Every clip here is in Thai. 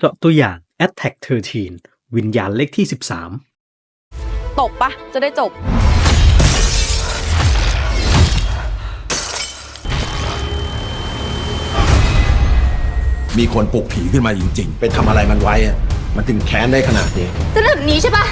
เจาะตัวอย่าง Attack 13 วิญญาณเลขที่ 13 ตบปะจะได้จบ มีคนปลุกผีขึ้นมาจริงๆ ไปทำอะไรมันไว้อะมันถึงแค้นได้ขนาดนี้ จะแบบนี้ใช่ปะ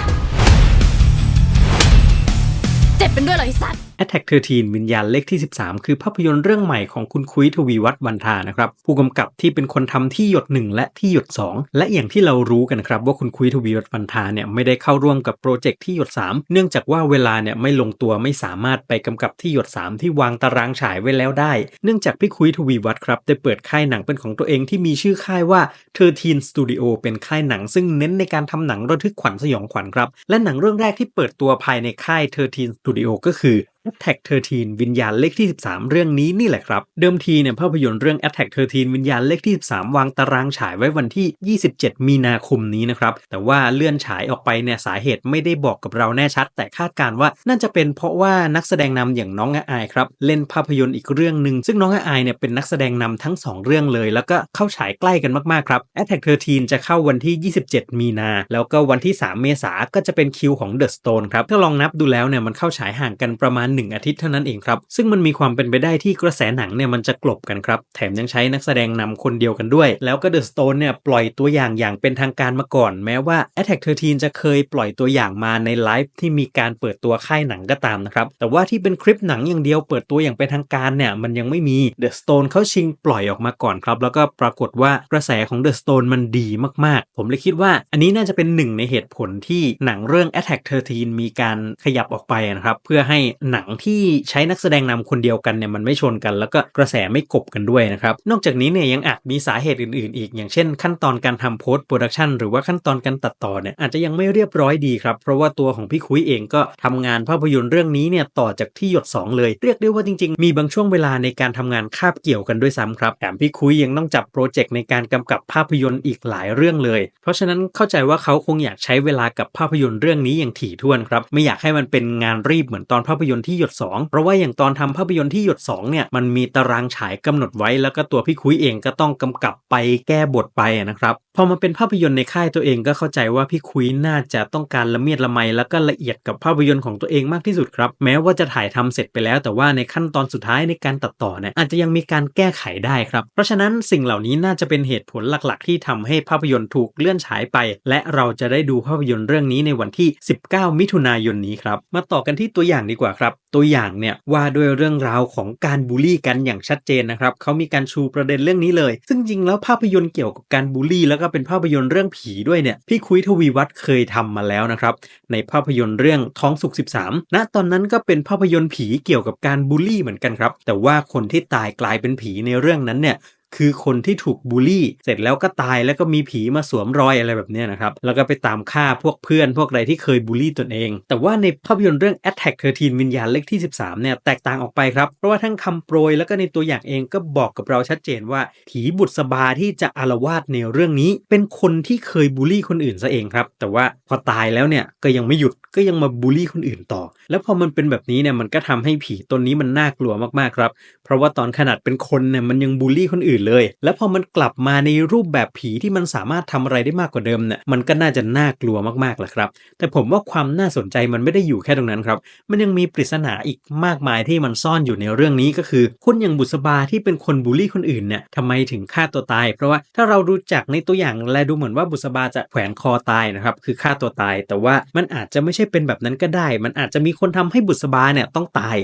เจ็บเป็นด้วยเหรอไอ้สัตว์ Attack 13 วิญญาณเลขที่ 13 คือภาพยนตร์เรื่องใหม่ของคุณคุยทวีวัฒน์วันทานะครับ ผู้กำกับที่เป็นคนทำที่หยด 1 และที่หยด 2 และอย่างที่เรารู้กันครับว่าคุณคุยทวีวัฒน์วันทาเนี่ยไม่ได้เข้าร่วมกับโปรเจกต์ที่หยด 3 เนื่องจากว่าเวลาเนี่ยไม่ลงตัวไม่สามารถไปกำกับที่หยด 3 ที่วางตารางฉายไว้แล้วได้ เนื่องจากพี่คุยทวีวัฒน์ครับได้เปิดค่ายหนังเป็นของตัวเองที่มีชื่อค่ายว่า13 Studio เป็นค่ายหนังซึ่งเน้นในการทำหนังระทึกขวัญสยองขวัญครับและหนังเรื่องแรกที่เปิดตัวภายในค่าย13 Studio ก็คือ Attack 13 วิญญาณเลขที่ 13 เรื่องนี้นี่แหละครับ เดิมทีเนี่ยภาพยนตร์เรื่อง Attack 13 วิญญาณเลขที่ 13 วางตารางฉายไว้วันที่ 27 มีนาคมนี้นะครับ แต่ว่าเลื่อนฉายออกไปเนี่ยสาเหตุไม่ได้บอกกับเราแน่ชัด แต่คาดการณ์ว่าน่าจะเป็นเพราะว่านักแสดงนำอย่างน้องอาอายครับเล่นภาพยนตร์อีกเรื่องหนึ่งซึ่งน้องอาอายเนี่ยเป็นนักแสดงนำทั้ง 2 เรื่องเลย แล้วก็เข้าฉายใกล้กันมากๆครับ Attack 13 จะเข้าวันที่ 27 มีนา แล้วก็วันที่ 3 เมษาก็จะเป็นคิวของ The Stone ครับถ้าลองนับดูแล้วเนี่ยมันเข้าฉายห่างกันประมาณ1 อาทิตย์เท่านั้นเองครับ ซึ่งมันมีความเป็นไปได้ที่กระแสหนังเนี่ยมันจะกลบกันครับ แถมยังใช้นักแสดงนำคนเดียวกันด้วย แล้วก็ The Stone เนี่ยปล่อยตัวอย่างอย่างเป็นทางการมาก่อน แม้ว่า Attack 13 จะเคยปล่อยตัวอย่างมาในไลฟ์ที่มีการเปิดตัวค่ายหนังก็ตามนะครับ แต่ว่าที่เป็นคลิปหนังอย่างเดียวเปิดตัวอย่างเป็นทางการเนี่ยมันยังไม่มี The Stone เขาชิงปล่อยออกมาก่อนครับ แล้วก็ปรากฏว่ากระแสของ The Stone มันดีมากๆ ผมเลยคิดว่าอันนี้น่าจะเป็นหนึ่งในเหตุผลที่หนังเรื่อง Attack 13 มีการขยับออกไปนะครับเพื่อให้หนังที่ใช้นักแสดงนำคนเดียวกันเนี่ยมันไม่ชนกัน แล้วก็กระแสไม่กบกันด้วยนะครับนอกจากนี้เนี่ยยังอาจมีสาเหตุอื่นๆ อีก อย่างเช่น ขั้นตอนการทำโพสต์โปรดักชันหรือว่าขั้นตอนการตัดต่อเนี่ยอาจจะยังไม่เรียบร้อยดีครับเพราะว่าตัวของพี่คุยเองก็ทำงานภาพยนตร์เรื่องนี้เนี่ยต่อจากที่หยด 2 เลย เรียกได้ว่าจริง ๆ มีบางช่วงเวลาในการทำงานคาบเกี่ยวกันด้วยซ้ำครับแถมพี่คุยยังต้องจับโปรเจกต์ในการกำกับภาพยนตร์อีกหลายเรื่องเลย เพราะฉะนั้นเข้าใจว่าเขาคงอยากใช้เวลากับภาพยนตร์เรื่องนี้อย่างถี่ถ้วนครับไม่อยากให้มันเป็นงานรีบเหมือนตอนภาพยนตร์ที่หยด 2 เพราะว่าอย่างตอนทำภาพยนตร์ที่หยด2เนี่ยมันมีตารางฉายกำหนดไว้ แล้วก็ตัวพี่คุยเองก็ต้องกำกับไปแก้บทไปนะครับพอมาเป็นภาพยนตร์ในค่ายตัวเองก็เข้าใจว่าพี่คุยน่าจะต้องการละเมียดละไมแล้วก็ละเอียดกับภาพยนตร์ของตัวเองมากที่สุดครับ แม้ว่าจะถ่ายทำเสร็จไปแล้วแต่ว่าในขั้นตอนสุดท้ายในการตัดต่อเนี่ยอาจจะยังมีการแก้ไขได้ครับเพราะฉะนั้นสิ่งเหล่านี้น่าจะเป็นเหตุผลหลักๆ ที่ทำให้ภาพยนตร์ถูกเลื่อนฉายไป และเราจะได้ดูภาพยนตร์เรื่องนี้ในวันที่ 19 มิถุนายนนี้ครับมาต่อกันที่ตัวอย่างดีกว่าครับตัวอย่างเนี่ยว่าด้วยเรื่องราวของการบูลลี่กันอย่างชัดเจนนะครับเขามีการชูประเด็นเรื่องนี้เลย ซึ่งจริงแล้วภาพยนตร์เกี่ยวกับการบูลลี่ แล้วก็เป็นภาพยนตร์เรื่องผีด้วยเนี่ยพี่คุยทวีวัฒน์เคยทำมาแล้วนะครับในภาพยนตร์เรื่องท้องสุก13ณตอนนั้นก็เป็นภาพยนตร์ผีเกี่ยวกับการบูลลี่เหมือนกันครับแต่ว่าคนที่ตายกลายเป็นผีในเรื่องนั้นเนี่ย คือคนที่ถูกบูลลี่ เสร็จแล้วก็ตายแล้วก็มีผีมาสวมรอยอะไรแบบนี้นะครับ แล้วก็ไปตามฆ่าพวกเพื่อนพวกอะไรที่เคยบูลลี่ตนเอง แต่ว่าในภาพยนตร์เรื่อง Attack 13 วิญญาณเลขที่ 13 เนี่ย แตกต่างออกไปครับ เพราะว่าทั้งคำโปรยแล้วก็ในตัวอย่างเองก็บอกกับเราชัดเจนว่า ผีบุษบาที่จะอารวาสในเรื่องนี้ เป็นคนที่เคยบูลลี่คนอื่นซะเองครับ แต่ว่าพอตายแล้วเนี่ยก็ยังไม่หยุด ก็ยังมาบูลลี่คนอื่นต่อ แล้วพอมันเป็นแบบนี้เนี่ยมันก็ทำให้ผีตนนี้มันน่ากลัวมากๆครับ เพราะว่าตอนขนาดเป็นคนเนี่ยมันยังบูลลี่คนอื่นเลย แล้วพอมันกลับมาในรูปแบบผีที่มันสามารถทำอะไรได้มากกว่าเดิมเนี่ยมันก็น่าจะน่ากลัวมากๆแหละครับ แต่ผมว่าความน่าสนใจมันไม่ได้อยู่แค่ตรงนั้นครับ มันยังมีปริศนาอีกมากมายที่มันซ่อนอยู่ในเรื่องนี้ก็คือคนอย่างบุษบาที่เป็นคนบูลลี่คนอื่นเนี่ยทำไมถึงฆ่าตัวตาย เพราะว่าถ้าเราดูจากในตัวอย่างและดูเหมือนว่าบุษบาจะแขวนคอตายนะครับคือฆ่าตัวตาย แต่ว่ามันอาจจะไม่ใช่เป็นแบบนั้นก็ได้ มันอาจจะมีคนทำให้บุษบาเนี่ยต้องตาย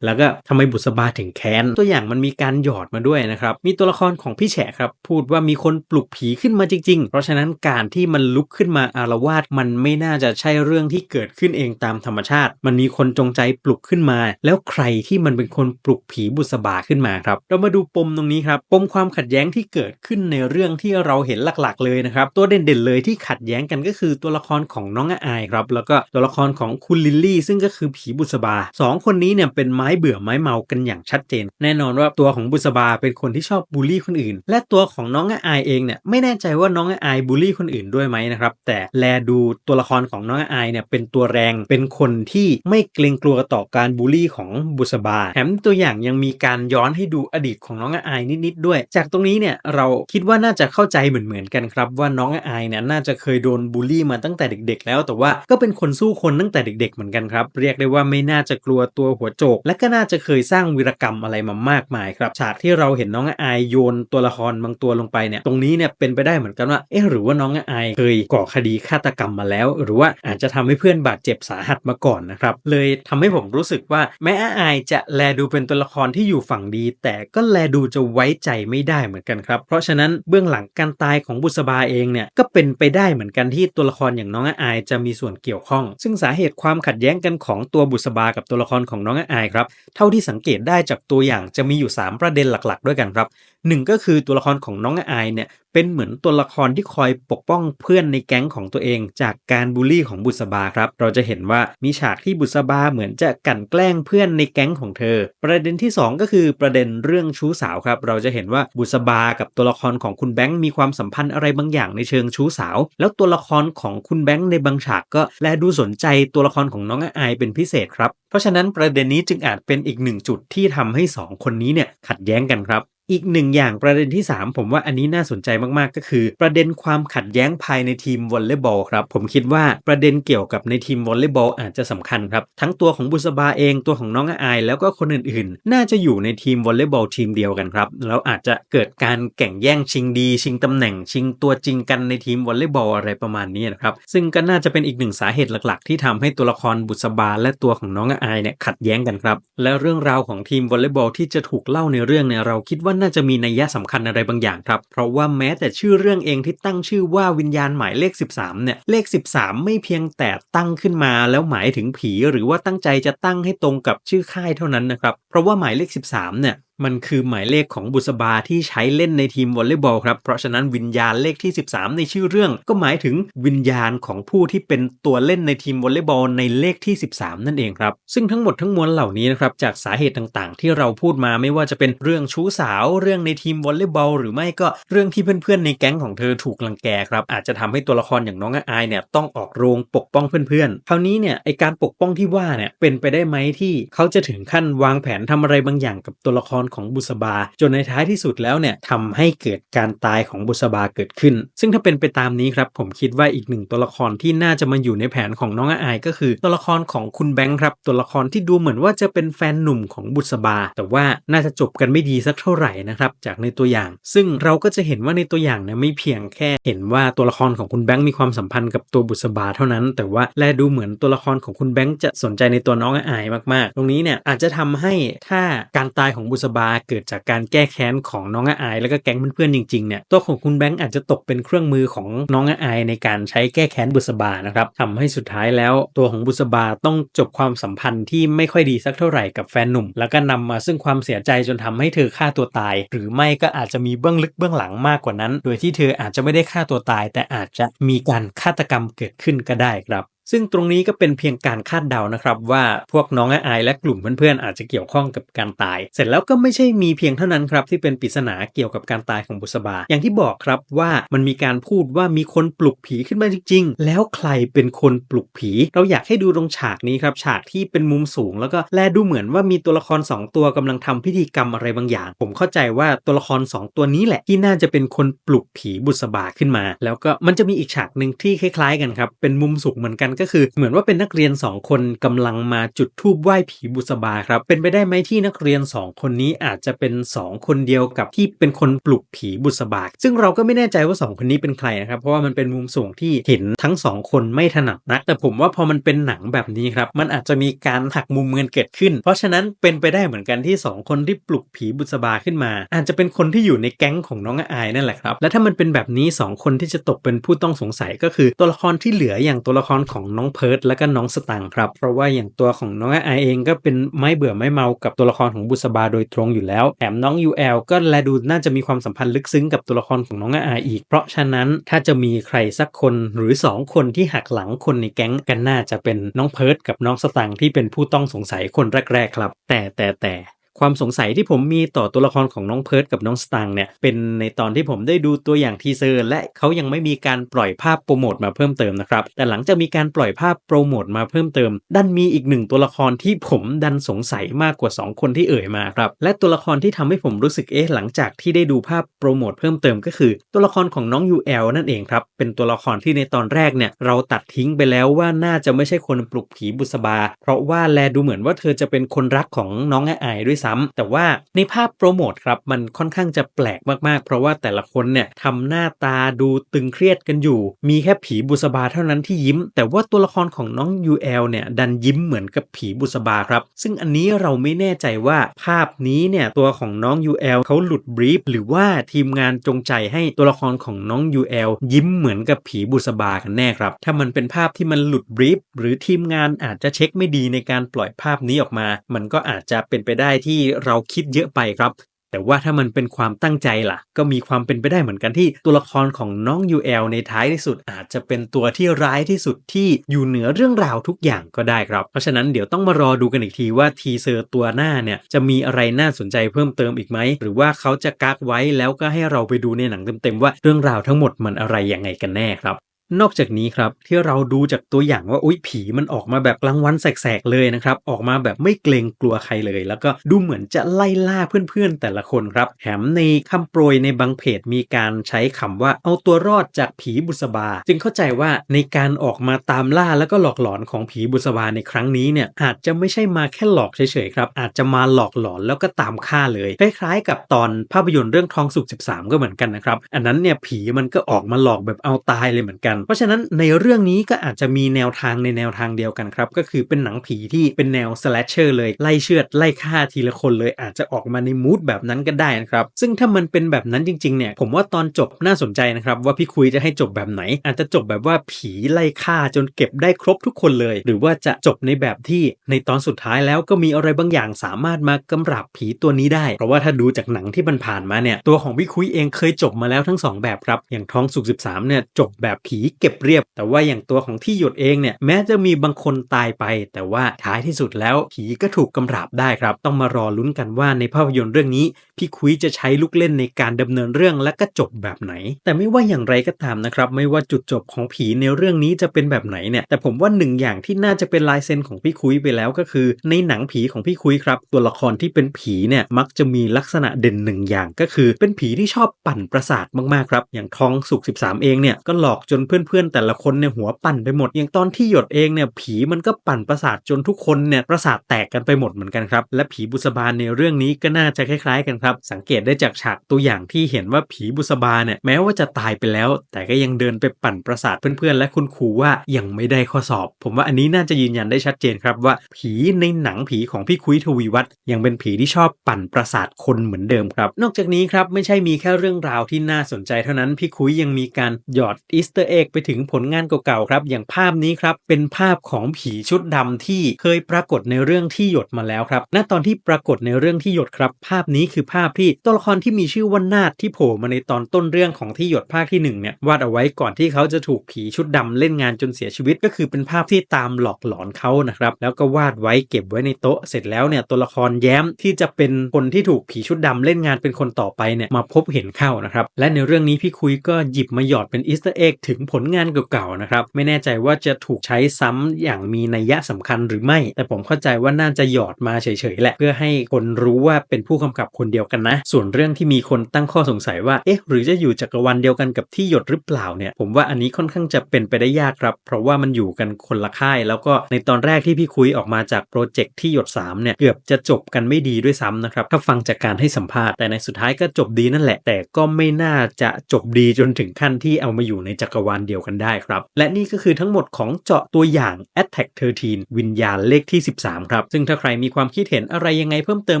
แล้วก็ทำไมบุษบาถึงแค้น ตัวอย่างมันมีการหยอดมาด้วยนะครับ มีตัวละครของพี่แฉะครับ พูดว่ามีคนปลุกผีขึ้นมาจริง ๆ เพราะฉะนั้นการที่มันลุกขึ้นมาอารวาสมันไม่น่าจะใช่เรื่องที่เกิดขึ้นเองตามธรรมชาติ มันมีคนจงใจปลุกขึ้นมา แล้วใครที่มันเป็นคนปลุกผีบุษบาขึ้นมาครับ เรามาดูปมตรงนี้ครับ ปมความขัดแย้งที่เกิดขึ้นในเรื่องที่เราเห็นหลักๆ เลยนะครับ ตัวเด่นๆเลยที่ขัดแย้งกันก็คือตัวละครของน้องอาอายครับ แล้วก็ตัวละครของคุณลิลลี่ ซึ่งก็คือผีบุษบาสองคนนี้เนี่ยเป็นไม้เบื่อไม้เมากันอย่างชัดเจน แน่นอนว่าตัวของบุษบาเป็นคนที่ชอบบูลลี่คนอื่น และตัวของน้องอายเองเนี่ยไม่แน่ใจว่าน้องอายบูลลี่คนอื่นด้วยไหมนะครับแต่แลดูตัวละครของน้องอายเนี่ยเป็นตัวแรงเป็นคนที่ไม่เกรงกลัวต่อการบูลลี่ของบุษบาแถมตัวอย่างยังมีการย้อนให้ดูอดีตของน้องอายนิดๆด้วย จากตรงนี้เนี่ยเราคิดว่าน่าจะเข้าใจเหมือนๆกันครับ ว่าน้องอายเนี่ยน่าจะเคยโดนบูลลี่มาตั้งแต่เด็ก ๆ แล้วแต่ว่าก็เป็นคนสู้คนตั้งแต่เด็ก ๆ เหมือนกันครับ เรียกได้ว่าไม่น่าจะกลัวตัวหัวโจกและก็น่าจะเคยสร้างวีรกรรมอะไรมามากมายครับ ฉากที่เราเห็นน้องอายโยนตัวละครบางตัวลงไปเนี่ย ตรงนี้เนี่ยเป็นไปได้เหมือนกันว่า เอ๊ะหรือว่าน้องอายเคยก่อคดีฆาตกรรมมาแล้ว หรือว่าอาจจะทำให้เพื่อนบาดเจ็บสาหัสมาก่อนนะครับ เลยทำให้ผมรู้สึกว่าแม้อายจะแลดูเป็นตัวละครที่อยู่ฝั่งดี แต่ก็แลดูจะไว้ใจไม่ได้เหมือนกันครับ เพราะฉะนั้นเบื้องหลังการตายของบุษบาเองเนี่ยก็เป็นไปได้เหมือนกันที่ตัวละครอย่างน้องอายจะมีส่วนเกี่ยวข้อง ซึ่งสาเหตุความขัดแย้งกันของตัวบุษบากับตัวละครของน้องอายครับเท่าที่สังเกตได้จากตัวอย่างจะมีอยู่ 3 ประเด็นหลักๆ ด้วยกันครับ หนึ่งก็คือตัวละครของน้องอายเนี่ยเป็นเหมือนตัวละครที่คอยปกป้องเพื่อนในแก๊งของตัวเอง จากการบูลลี่ของบุษบาครับ เราจะเห็นว่ามีฉากที่บุษบาเหมือนจะกั่นแกล้งเพื่อนในแก๊งของเธอ ประเด็นที่ 2 ก็คือประเด็นเรื่องชู้สาวครับ เราจะเห็นว่าบุษบากับตัวละครของคุณแบงค์มีความสัมพันธ์อะไรบางอย่างในเชิงชู้สาว แล้วตัวละครของคุณแบงค์ในบางฉากก็แลดูสนใจตัวละครของน้องอายเป็นพิเศษครับ เพราะฉะนั้นประเด็นนี้จึงอาจเป็นอีกหนึ่งจุดที่ทำให้สองคนนี้เนี่ยขัดแย้งกันครับ อีกหนึ่งอย่างประเด็นที่ 3 ผมว่าอันนี้น่าสนใจมากๆ ก็คือ ประเด็นความขัดแย้งภายในทีมวอลเลย์บอลครับผมคิดว่าประเด็นเกี่ยวกับในทีมวอลเลย์บอลอาจจะสำคัญครับทั้งตัวของบุษบาเองตัวของน้องอาย แล้วก็คนอื่นๆ น่าจะอยู่ในทีมวอลเลย์บอลทีมเดียวกันครับแล้วอาจจะเกิดการแข่งแย่งชิงดี ชิงตำแหน่งชิงตัวจริงกันในทีมวอลเลย์บอลอะไรประมาณนี้นะครับซึ่งก็น่าจะเป็นอีกหนึ่งสาเหตุหลักๆ ที่ทำให้ตัวละครบุษบาและตัวของน้องอายเนี่ยขัดแย้งกันครับและเรื่องราวของทีมวอลเลย์บอลที่จะถูกเล่าในเรื่องเนี่ยเราคิดว่าน่าจะมีนัยยะสำคัญอะไรบางอย่างครับ เพราะว่าแม้แต่ชื่อเรื่องเองที่ตั้งชื่อว่าวิญญาณหมายเลข 13 เนี่ย เลข 13 ไม่เพียงแต่ตั้งขึ้นมาแล้วหมายถึงผี หรือว่าตั้งใจจะตั้งให้ตรงกับชื่อค่ายเท่านั้นนะครับ เพราะว่าหมายเลข 13 เนี่ย มันคือหมายเลขของบุษบาที่ใช้เล่นในทีมวอลเลย์บอลครับ เพราะฉะนั้นวิญญาณเลขที่ 13 ในชื่อเรื่อง ก็หมายถึงวิญญาณของผู้ที่เป็นตัวเล่นในทีมวอลเลย์บอลในเลขที่ 13 นั่นเองครับ ซึ่งทั้งหมดทั้งมวลเหล่านี้นะครับจากสาเหตุต่างๆ ที่เราพูดมาไม่ว่าจะเป็นเรื่องชู้สาว เรื่องในทีมวอลเลย์บอลหรือไม่ก็เรื่องที่เพื่อนๆในแก๊งของเธอถูกลังแกครับอาจจะทำให้ตัวละครอย่างน้องอายเนี่ยต้องออกโรงปกป้องเพื่อนๆคราวนี้เนี่ยไอการปกป้องที่ว่าเนี่ยเป็นไปได้ไหมที่เขาจะถึงขั้นวางแผนทำอะไรบางอย่างกับตัวละครของบุษบา จนในท้ายที่สุดแล้วเนี่ยทำให้เกิดการตายของบุษบาเกิดขึ้น ซึ่งถ้าเป็นไปตามนี้ครับผมคิดว่าอีกหนึ่งตัวละครที่น่าจะมาอยู่ในแผนของน้องอายก็คือ ตัวละครของคุณแบงค์ครับตัวละครที่ดูเหมือนว่าจะเป็นแฟนหนุ่มของบุษบา แต่ว่าน่าจะจบกันไม่ดีสักเท่าไหร่นะครับจากในตัวอย่าง ซึ่งเราก็จะเห็นว่าในตัวอย่างเนี่ยไม่เพียงแค่เห็นว่าตัวละครของคุณแบงค์มีความสัมพันธ์กับตัวบุษบาเท่านั้น แต่ว่าแลดูเหมือนตัวละครของคุณแบงค์จะสนใจในตัวน้องอายมากๆ ตรงนี้เนี่ยอาจจะทำให้ถ้าการตายของบุษบาเกิดจากการแก้แค้นของน้องอาย แล้วก็แก๊งเพื่อนๆจริงๆเนี่ยตัวของคุณแบงค์อาจจะตกเป็นเครื่องมือของน้องอายในการใช้แก้แค้นบุษบานะครับทำให้สุดท้ายแล้วตัวของบุษบาต้องจบความสัมพันธ์ที่ไม่ค่อยดีสักเท่าไหร่กับแฟนหนุ่ม แล้วก็นำมาซึ่งความเสียใจจนทำให้เธอฆ่าตัวตาย หรือไม่ก็อาจจะมีเบื้องลึกเบื้องหลังมากกว่านั้น โดยที่เธออาจจะไม่ได้ฆ่าตัวตาย แต่อาจจะมีการฆาตกรรมเกิดขึ้นก็ได้ครับ ซึ่งตรงนี้ก็เป็นเพียงการคาดเดานะครับว่าพวกน้องอายและกลุ่มเพื่อนๆอาจจะเกี่ยวข้องกับการตาย เสร็จแล้วก็ไม่ใช่มีเพียงเท่านั้นครับที่เป็นปริศนาเกี่ยวกับการตายของบุษบา อย่างที่บอกครับว่ามันมีการพูดว่ามีคนปลุกผีขึ้นมาจริง ๆ แล้วใครเป็นคนปลุกผี เราอยากให้ดูตรงฉากนี้ครับฉากที่เป็นมุมสูง แล้วก็แลดูเหมือนว่ามีตัวละคร 2 ตัวกำลังทำพิธีกรรมอะไรบางอย่าง ผมเข้าใจว่าตัวละคร 2 ตัวนี้แหละที่น่าจะเป็นคนปลุกผีบุษบาขึ้นมา แล้วก็มันจะมีอีกฉากหนึ่งที่คล้าย ๆ กันครับเป็นมุมสูงเหมือนกันก็คือเหมือนว่าเป็นนักเรียน 2 คนกำลังมาจุดธูปไหว้ผีบุษบาครับ เป็นไปได้ไหมที่นักเรียน 2 คนนี้อาจจะเป็น 2 คนเดียวกับที่เป็นคนปลุกผีบุษบาซึ่งเราก็ไม่แน่ใจว่า 2 คนนี้เป็นใครนะครับ เพราะว่ามันเป็นมุมสูงที่เห็นทั้ง 2 คนไม่ถนัดนักแต่ผมว่าพอมันเป็นหนังแบบนี้ครับ มันอาจจะมีการหักมุมเงินเกิดขึ้น เพราะฉะนั้นเป็นไปได้เหมือนกันที่ 2 คนที่ปลุกผีบุษบาขึ้นมา อาจจะเป็นคนที่อยู่ในแก๊งของน้องอายนั่นแหละครับ และถ้ามันเป็นแบบนี้ 2 คนที่จะตกเป็นผู้ต้องสงสัยก็คือตัวละครที่เหลืออย่างตัวละครของของน้องเพิร์ดและก็น้องสตังครับ เพราะว่าอย่างตัวของน้องไอเองก็เป็นไม่เบื่อไม่เมากับตัวละครของบุษบาโดยตรงอยู่แล้วแถมน้องยูแอลก็แลดูน่าจะมีความสัมพันธ์ลึกซึ้งกับตัวละครของน้องไออีก เพราะฉะนั้นถ้าจะมีใครสักคนหรือสองคนที่หักหลังคนในแก๊งกันน่าจะเป็นน้องเพิร์ดกับน้องสตังที่เป็นผู้ต้องสงสัยคนแรกๆครับ แต่แต่แต่ ความสงสัยที่ผมมีต่อตัวละครของน้องเพิร์ดกับน้องสตางเนี่ยเป็นในตอนที่ผมได้ดูตัวอย่างทีเซอร์ และเขายังไม่มีการปล่อยภาพโปรโมทมาเพิ่มเติมนะครับแต่หลังจากมีการปล่อยภาพโปรโมทมาเพิ่มเติม ดันมีอีกหนึ่งตัวละครที่ผมดันสงสัยมากกว่า 2 คนที่เอ่ยมาครับและตัวละครที่ทำให้ผมรู้สึกเอ๊ะหลังจากที่ได้ดูภาพโปรโมทเพิ่มเติมก็คือ ตัวละครของน้อง UL นั่นเองครับเป็นตัวละครที่ในตอนแรกเนี่ยเราตัดทิ้งไปแล้วว่าน่าจะไม่ใช่คนปลุกผีบุษบา เพราะว่าแลดูเหมือนว่าเธอจะเป็นคนรักของน้องไอไอด้วยซ้ำแต่ว่าในภาพโปรโมทครับมันค่อนข้างจะแปลกมากๆ เพราะว่าแต่ละคนเนี่ยทำหน้าตาดูตึงเครียดกันอยู่ มีแค่ผีบุษบาเท่านั้นที่ยิ้ม แต่ว่าตัวละครของน้อง UL เนี่ยดันยิ้มเหมือนกับผีบุษบาครับ ซึ่งอันนี้เราไม่แน่ใจว่าภาพนี้เนี่ยตัวของน้อง UL เขาหลุดบรีฟหรือว่าทีมงานจงใจให้ตัวละครของน้อง UL ยิ้มเหมือนกับผีบุษบากันแน่ครับ ถ้ามันเป็นภาพที่มันหลุดบรีฟหรือทีมงานอาจจะเช็คไม่ดีในการปล่อยภาพนี้ออกมา มันก็อาจจะเป็นไปได้ที่เราคิดเยอะไปครับ แต่ว่าถ้ามันเป็นความตั้งใจล่ะ ก็มีความเป็นไปได้เหมือนกันที่ตัวละครของน้อง UL ในท้ายที่สุดอาจจะเป็นตัวที่ร้ายที่สุดที่อยู่เหนือเรื่องราวทุกอย่างก็ได้ครับ เพราะฉะนั้นเดี๋ยวต้องมารอดูกันอีกทีว่าทีเซอร์ตัวหน้าเนี่ยจะมีอะไรน่าสนใจเพิ่มเติมอีกไหม หรือว่าเขาจะกักไว้แล้วก็ให้เราไปดูในหนังเต็มๆว่าเรื่องราวทั้งหมดมันอะไรยังไงกันแน่ครับ นอกจากนี้ครับที่เราดูจากตัวอย่างว่าอุ้ยผีมันออกมาแบบกลางวันแสกๆเลยนะครับออกมาแบบไม่เกรงกลัวใครเลย แล้วก็ดูเหมือนจะไล่ล่าเพื่อนๆแต่ละคนครับแถมในคำโปรยในบางเพจมีการใช้คำว่าเอาตัวรอดจากผีบุษบา จึงเข้าใจว่าในการออกมาตามล่าแล้วก็หลอกหลอนของผีบุษบาในครั้งนี้เนี่ยอาจจะไม่ใช่มาแค่หลอกเฉยๆครับอาจจะมาหลอกหลอนแล้วก็ตามฆ่าเลยคล้ายๆกับตอนภาพยนตร์เรื่องทองสุก13 ก็เหมือนกันนะครับอันนั้นเนี่ยผีมันก็ออกมาหลอกแบบเอาตายเลยเหมือนกันเพราะฉะนั้นในเรื่องนี้ก็อาจจะมีแนวทางในแนวทางเดียวกันครับ ก็คือเป็นหนังผีที่เป็นแนวสแลชเชอร์เลยไล่เชือดไล่ฆ่าทีละคนเลยอาจจะออกมาในมูดแบบนั้นก็ได้นะครับ ซึ่งถ้ามันเป็นแบบนั้นจริงๆเนี่ยผมว่าตอนจบน่าสนใจนะครับ ว่าพี่คุยจะให้จบแบบไหน อาจจะจบแบบว่าผีไล่ฆ่าจนเก็บได้ครบทุกคนเลย หรือว่าจะจบในแบบที่ในตอนสุดท้ายแล้วก็มีอะไรบางอย่างสามารถมากำราบผีตัวนี้ได้ เพราะว่าถ้าดูจากหนังที่มันผ่านมาเนี่ยตัวของพี่คุยเองเคยจบมาแล้วทั้งสองแบบครับ อย่างท้องสุก13เนี่ยจบแบบผีเก็บเรียบ แต่ว่าอย่างตัวของที่หยดเองเนี่ยแม้จะมีบางคนตายไป แต่ว่าท้ายที่สุดแล้วผีก็ถูกกำราบได้ครับ ต้องมารอลุ้นกันว่าในภาพยนตร์เรื่องนี้ พี่คุยจะใช้ลูกเล่นในการดำเนินเรื่องและก็จบแบบไหน แต่ไม่ว่าอย่างไรก็ตามนะครับไม่ว่าจุดจบของผีในเรื่องนี้จะเป็นแบบไหนเนี่ยแต่ผมว่าหนึ่งอย่างที่น่าจะเป็นลายเซ็นของพี่คุยไปแล้วก็คือ ในหนังผีของพี่คุยครับ ตัวละครที่เป็นผีเนี่ยมักจะมีลักษณะเด่นหนึ่งอย่างก็คือ เป็นผีที่ชอบปั่นประสาทมากๆครับอย่างทองสุก13 เองเนี่ยก็หลอกจนเพื่อนๆ แต่ละคนเนี่ยหัวปั่นไปหมด อย่างตอนที่หยดเองเนี่ยผีมันก็ปั่นประสาทจนทุกคนเนี่ยประสาทแตกกันไปหมดเหมือนกันครับ และผีบุษบาในเรื่องนี้ก็น่าจะคล้ายๆกันครับ สังเกตได้จากฉากตัวอย่างที่เห็นว่าผีบุษบาเนี่ยแม้ว่าจะตายไปแล้ว แต่ก็ยังเดินไปปั่นประสาทเพื่อนๆ และคุณครูว่ายังไม่ได้ข้อสอบ ผมว่าอันนี้น่าจะยืนยันได้ชัดเจนครับว่า ผีในหนังผีของพี่คุยทวีวัฒน์ยังเป็นผีที่ชอบปั่นประสาทคนเหมือนเดิมครับ นอกจากนี้ครับไม่ใช่มีแค่เรื่องราวที่น่าสนใจเท่านั้นพี่คุยยังมีการหยอดอีสเตอร์เอ็กไปถึงผลงานเก่าๆครับ อย่างภาพนี้ครับเป็นภาพของผีชุดดำที่เคยปรากฏในเรื่องที่หยดมาแล้วครับณตอนที่ปรากฏในเรื่องที่หยดครับ ภาพนี้คือภาพที่ตัวละครที่มีชื่อว่านาดที่โผล่มาในตอนต้นเรื่องของที่หยดภาคที่หนึ่งเนี่ยวาดเอาไว้ก่อนที่เขาจะถูกผีชุดดำเล่นงานจนเสียชีวิต ก็คือเป็นภาพที่ตามหลอกหลอนเขานะครับแล้วก็วาดไว้เก็บไว้ในโต๊ะเสร็จแล้วเนี่ยตัวละครแย้มที่จะเป็นคนที่ถูกผีชุดดำเล่นงานเป็นคนต่อไปเนี่ยมาพบเห็นเข้านะครับและในเรื่องนี้พี่คุยก็หยิบมาหยอดเป็นอีสต์เอ็กถึงผลงานเก่าๆนะครับ ไม่แน่ใจว่าจะถูกใช้ซ้ำอย่างมีนัยยะสำคัญหรือไม่ แต่ผมเข้าใจว่าน่าจะหยอดมาเฉยๆแหละ เพื่อให้คนรู้ว่าเป็นผู้กำกับคนเดียวกันนะ ส่วนเรื่องที่มีคนตั้งข้อสงสัยว่าเอ๊ะหรือจะอยู่จักรวาลเดียวกันกับที่หยดหรือเปล่าเนี่ยผมว่าอันนี้ค่อนข้างจะเป็นไปได้ยากครับ เพราะว่ามันอยู่กันคนละค่าย แล้วก็ในตอนแรกที่พี่คุยออกมาจากโปรเจกต์ที่หยด3เนี่ยเกือบจะจบกันไม่ดีด้วยซ้ำนะครับถ้าฟังจากการให้สัมภาษณ์แต่ในสุดท้ายก็จบดีนั่นแหละ แต่ก็ไม่น่าจะจบดีจนถึงขั้นที่เอามาอยู่ในจักรวาลเดียวกันได้ครับ และนี่ก็คือทั้งหมดของเจาะตัวอย่าง Attack 13 วิญญาณเลขที่ 13 ครับ ซึ่งถ้าใครมีความคิดเห็นอะไรยังไงเพิ่มเติม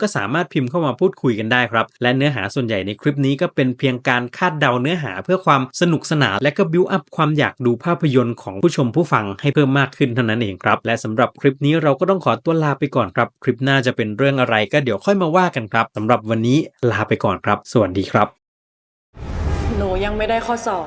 ก็สามารถพิมพ์เข้ามาพูดคุยกันได้ครับ และเนื้อหาส่วนใหญ่ในคลิปนี้ก็เป็นเพียงการคาดเดาเนื้อหาเพื่อความสนุกสนานและก็บิวอัพความอยากดูภาพยนตร์ของผู้ชมผู้ฟังให้เพิ่มมากขึ้นเท่านั้นเองครับ และสำหรับคลิปนี้เราก็ต้องขอตัวลาไปก่อนครับ คลิปหน้าจะเป็นเรื่องอะไรก็เดี๋ยวค่อยมาว่ากันครับสำหรับวันนี้ลาไปก่อนครับ สวัสดีครับ หนูยังไม่ได้ข้อสอบ